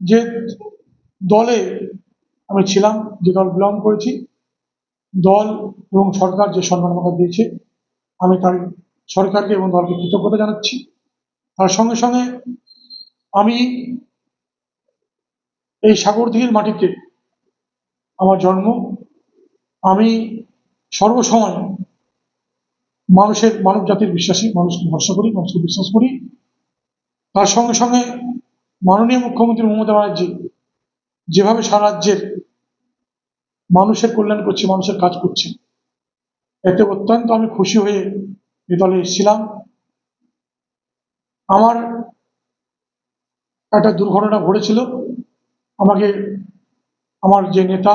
যে দলে আমি ছিলাম, যে দল বিলং করেছি, দল এবং সরকার যে সম্মান আমাকে দিয়েছে, আমি তার সরকারকে এবং দলকে কৃতজ্ঞতা জানাচ্ছি। তার সঙ্গে সঙ্গে আমি এই সাগরদিঘির মাটিতে আমার জন্ম, আমি সর্বসময় মানুষের মানব জাতির বিশ্বাসী, মানুষকে ভরসা করি, মানুষকে বিশ্বাস করি। তার সঙ্গে সঙ্গে মাননীয় মুখ্যমন্ত্রী মমতা ব্যানার্জি যেভাবে সারা রাজ্যের মানুষের কল্যাণ করছে, মানুষের কাজ করছে, এতে অত্যন্ত আমি খুশি হয়ে এ দলে এসেছিলাম। আমার একটা দুর্ঘটনা ঘটেছিল। আমাকে, আমার যে নেতা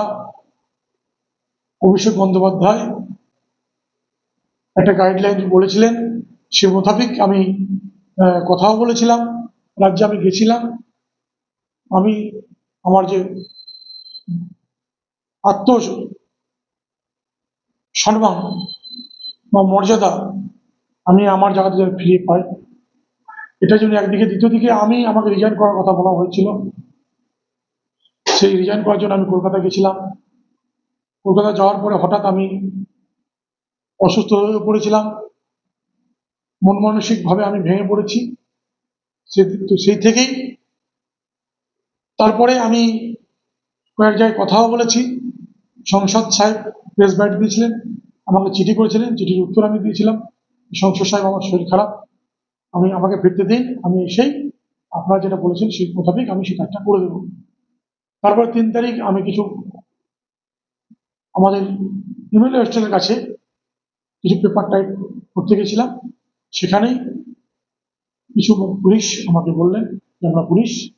অভিষেক বন্দ্যোপাধ্যায় একটা গাইডলাইন বলেছিলেন, সে মোতাবেক আমি কথাও বলেছিলাম। রাজ্যে আমি গেছিলাম, আমি আমার যে আত্ম সম্মান বা মর্যাদা আমি আমার জায়গাতে যেন ফিরিয়ে পাই। এটার জন্য একদিকে। দ্বিতীয় দিকে আমি আমাকে রিজাইন করার কথা বলা হয়েছিল। সেই রিজাইন করার জন্য আমি কলকাতা গেছিলাম। কলকাতা যাওয়ার পরে হঠাৎ আমি অসুস্থ হয়ে পড়েছিলাম। মন মানসিকভাবে আমি ভেঙে পড়েছি। সে তো সেই থেকেই। তারপরে আমি কয়েক জায়গায় কথাও বলেছি। সংসদ সাহেব প্রেস বাইট দিয়েছিলেন, আমাকে চিঠি করেছিলেন, চিঠির উত্তর আমি দিয়েছিলাম। সংসদ সাহেব আমার শরীর খারাপ, আমি আমাকে ফিরতে দিন, আমি এসেই আপনারা যেটা বলেছেন সেই মোতাবেক আমি সেই কাজটা করে দেবো। তারপরে তিন তারিখ আমি কিছু আমাদের এমএলএ হোস্টেলের কাছে কিছু পেপার টাইপ করতে গেছিলাম। সেখানেই কিছু পুলিশ আমাকে বললেন যে, আমরা পুলিশ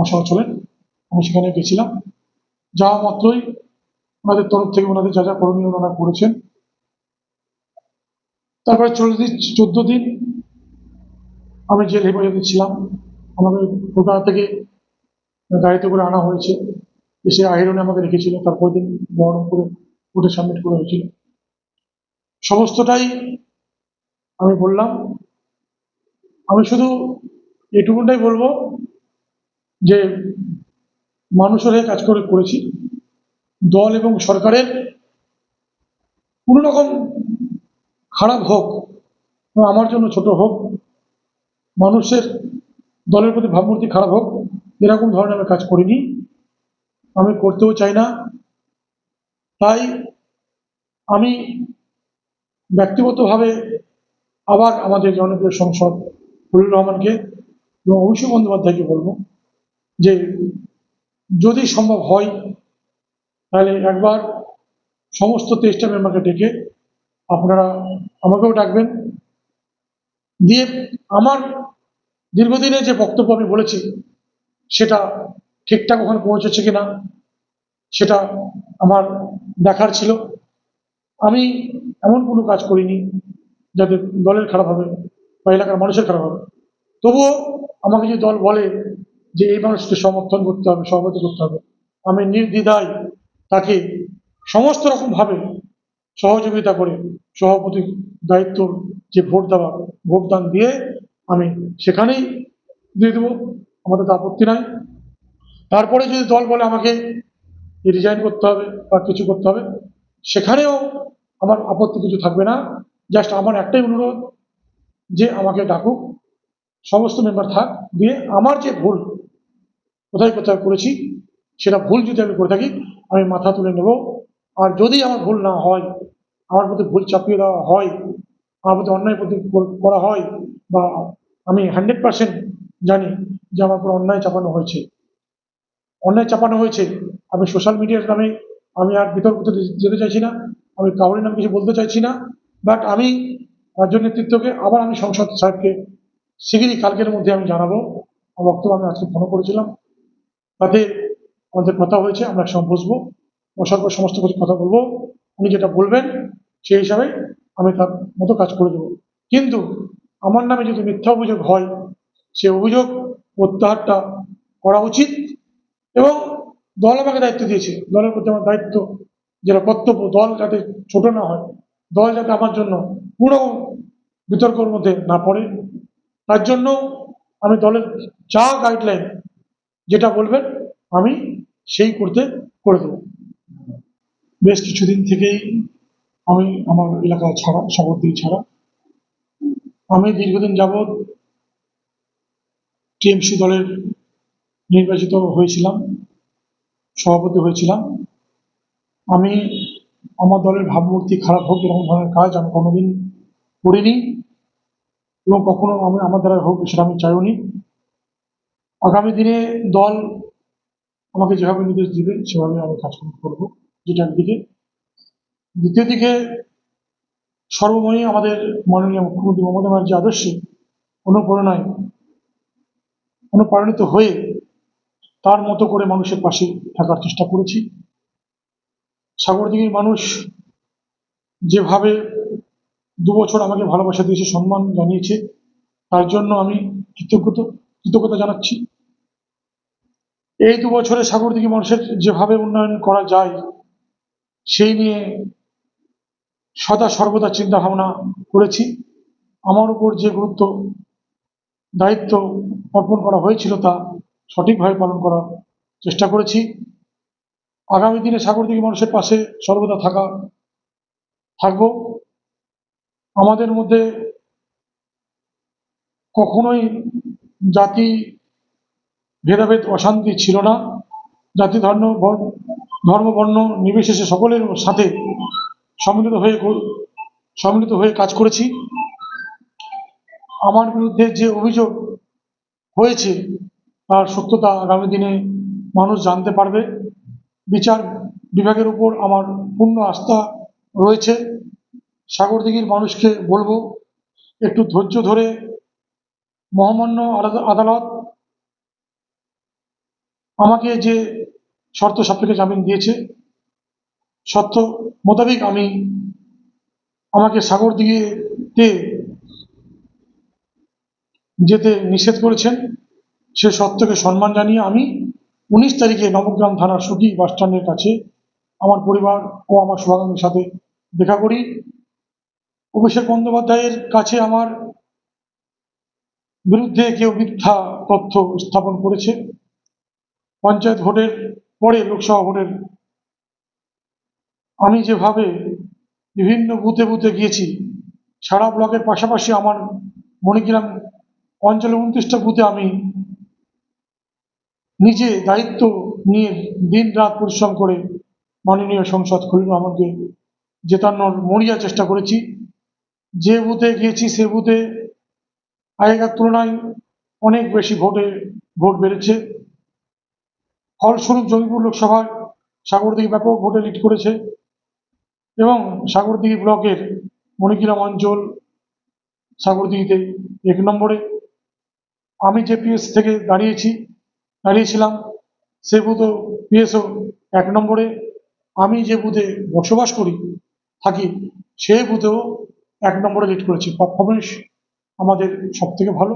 মশলা চলেন আমি সেখানে গেছিলাম। যাওয়া মাত্রই ওনাদের তরফ থেকে ওনাদের যা যা করণীয় ওনারা করেছেন। তারপরে চল্লিশ দিন, চোদ্দ দিন আমি জেল হেফাজতে ছিলাম। আমাকে কলকাতা থেকে গাড়িতে করে আনা হয়েছে। এসে আইরনে আমাকে রেখেছিল। তারপর দিন বহরমপুরে কোর্টে সাবমিট করা হয়েছিল। সমস্তটাই আমি বললাম। আমি শুধু এটুকুটাই বলব যে মানুষের হয়ে কাজ করে করেছি। দল এবং সরকারের কোনো রকম খারাপ হোক আমার জন্য ছোট হোক, মানুষের দলের প্রতি ভাবমূর্তি খারাপ হোক, এরকম ধরনের আমি কাজ করিনি। আমি করতেও চাই না। তাই আমি ব্যক্তিগতভাবে আবার আমাদের জনপ্রিয় সংসদ ফজলুর রহমানকে এবং অভিষেক বন্দ্যোপাধ্যায়কে বলব যে, যদি সম্ভব হয়, তাহলে একবার সমস্ত তেইশটা মেম্বারকে ডেকে আপনারা আমাকেও ডাকবেন। দিয়ে আমার দীর্ঘদিনের যে বক্তব্য আমি বলেছি, সেটা ঠিকঠাক ওখানে পৌঁছেছে কিনা, সেটা আমার দেখার ছিল। আমি এমন কোনো কাজ করিনি যাতে দলের খারাপ হবে। বা এলাকার মানুষের খারাপ হবে। তবুও আমাকে যে দল বলে যে এই মানুষকে সমর্থন করতে হবে সভাপতি করতে হবে, আমি নির্দ্বিধায় তাকে সমস্ত রকমভাবে সহযোগিতা করে সভাপতির দায়িত্ব যে ভোট দেওয়া, ভোটদান দিয়ে আমি সেখানেই দিয়ে দেবো, আমাদের তো আপত্তি নাই। তারপরে যদি দল বলে আমাকে রিজাইন করতে হবে বা কিছু করতে হবে, সেখানেও আমার আপত্তি কিছু থাকবে না। জাস্ট আমার একটাই অনুরোধ যে আমাকে ডাকুক, সমস্ত মেম্বার থাক, দিয়ে আমার যে ভুল কোথায় কোথায় করেছি, সেটা ভুল যদি আমি করে থাকি, আমি মাথা তুলে নেব। আর যদি আমার ভুল না হয়, আমার প্রতি ভুল চাপিয়ে দেওয়া হয়, আমার প্রতি অন্যায় প্রতি করা হয়, বা আমি হান্ড্রেড পার্সেন্ট জানি যে আমার উপর অন্যায় চাপানো হয়েছে। অন্যায় চাপানো হয়েছে, আমি সোশ্যাল মিডিয়ার নামে আমি আর বিতর্ক যেতে চাইছি না, আমি কাউরের নাম কিছু বলতে চাইছি না, বাট আমি রাজ্য নেতৃত্বকে আবার আমি সংসদ সাহেবকে শিগগিরই কালকের মধ্যে আমি জানাব। আমার বক্তব্য আমি আজকে ফোনও করেছিলাম। তাতে আমাদের কথা হয়েছে, আমরা একসঙ্গে বসবো। বসার সমস্ত কিছু কথা বলব। উনি যেটা বলবেন, সেই হিসাবে আমি তার মতো কাজ করে দেবো। কিন্তু আমার নামে যদি মিথ্যা অভিযোগ হয়, সে অভিযোগ প্রত্যাহারটা করা উচিত এবং দল আমাকে দায়িত্ব দিয়েছে। দলের প্রতি আমার দায়িত্ব, যেটা কর্তব্য, দল যাতে ছোট না হয়, দল যাতে আমার জন্য পুরো বিতর্কের মধ্যে না পড়ে। তার জন্য আমি দলের যা গাইডলাইন যেটা বলবেন, আমি সেই করতে করে দেবো। বেশ কিছুদিন থেকেই আমি আমার এলাকা ছাড়া সাগরদিঘি ছাড়া। আমি দীর্ঘদিন যাবৎ টিএমসি দলের নির্বাচিত হয়েছিলাম, সভাপতি হয়েছিলাম। আমি আমার দলের ভাবমূর্তি খারাপ হোক এরকম ধরনের কাজ আমি কোনোদিন করিনি এবং কখনো আমি আমার দ্বারা হোক সেটা আমি চাইওনি আগামী দিনে দল আমাকে যেভাবে নির্দেশ দিবে, সেভাবে আমি কাজকর্ম করব যেটা একদিকে দ্বিতীয় দিকে সর্বময়ী আমাদের মাননীয় মুখ্যমন্ত্রী মমতা ব্যানার্জি আদর্শে অনুপ্রেরণায় অনুপ্রাণিত হয়ে তার মতো করে মানুষের পাশে থাকার চেষ্টা করেছি। সাগরদিঘির মানুষ যেভাবে দু বছর আমাকে ভালোবাসা দিয়েছে, সম্মান জানিয়েছে, তার জন্য আমি কৃতজ্ঞত, কৃতজ্ঞতা জানাচ্ছি। এই দু বছরে সাগরদিঘি মানুষের যেভাবে উন্নয়ন করা যায়, সেই নিয়ে সদা সর্বদা চিন্তা ভাবনা করেছি। আমার উপর যে গুরুত্ব, দায়িত্ব অর্পণ করা হয়েছিল তা সঠিকভাবে পালন করার চেষ্টা করেছি। আগামী দিনে সাগর সাগরদিঘি মানুষের পাশে সর্বদা থাকা, থাকব। আমাদের মধ্যে কখনোই জাতি ভেদাভেদ, অশান্তি ছিল না। জাতি ধর্ম ধর্ম, বর্ণ নির্বিশেষে সকলের সাথে সম্মিলিত হয়ে সম্মিলিত হয়ে কাজ করেছি। আমার বিরুদ্ধে যে অভিযোগ হয়েছে, তার সত্যতা আগামী দিনে মানুষ জানতে পারবে। বিচার বিভাগের উপর আমার পূর্ণ আস্থা রয়েছে। সাগরদিঘির মানুষকে বলব, একটু ধৈর্য ধরে মহামান্য আদালত- আমাকে যে শর্ত সাপেক্ষে জামিন দিয়েছে, শর্ত মোতাবেক আমি আমাকে সাগর সাগরদিঘিতে যেতে নিষেধ করেছেন। সে সত্যকে সম্মান জানিয়ে আমি উনিশ তারিখে নবগ্রাম থানার সুটি বাসস্ট্যান্ডের কাছে আমার পরিবার ও আমার শুভাকাঙ্ক্ষীর সাথে দেখা করি। অভিষেক বন্দ্যোপাধ্যায়ের কাছে আমার বিরুদ্ধে কেউ মিথ্যা তথ্য স্থাপন করেছে। পঞ্চায়েত ভোটের পরে লোকসভা ভোটের আমি যেভাবে বিভিন্ন বুথে বুথে গিয়েছি, সারা ব্লকের পাশাপাশি আমার মণিগ্রাম অঞ্চলে উনত্রিশটা বুথে আমি নিজে দায়িত্ব নিয়ে দিন রাত পরিশ্রম করে মাননীয় সংসদ খলিল রহমানকে জেতানোর মরিয়া চেষ্টা করেছি। যে বুথে গিয়েছি সে বুথে আগেকার তুলনায় অনেক বেশি ভোটে ভোট বেড়েছে। ফলস্বরূপ জমিপুর লোকসভায় সাগরদিঘি ব্যাপক ভোটে লিড করেছে এবং সাগরদিঘি ব্লকের মণিগ্রাম অঞ্চল সাগরদিঘিতে এক নম্বরে। আমি যে পিএস থেকে দাঁড়িয়েছি দাঁড়িয়েছিলাম। সে বুথও পিএসও এক নম্বরে। আমি যে বুথে বসবাস করি, থাকি, সেই বুথেও এক নম্বরে লিড করেছি। পারফরমেন্স আমাদের সব থেকে ভালো।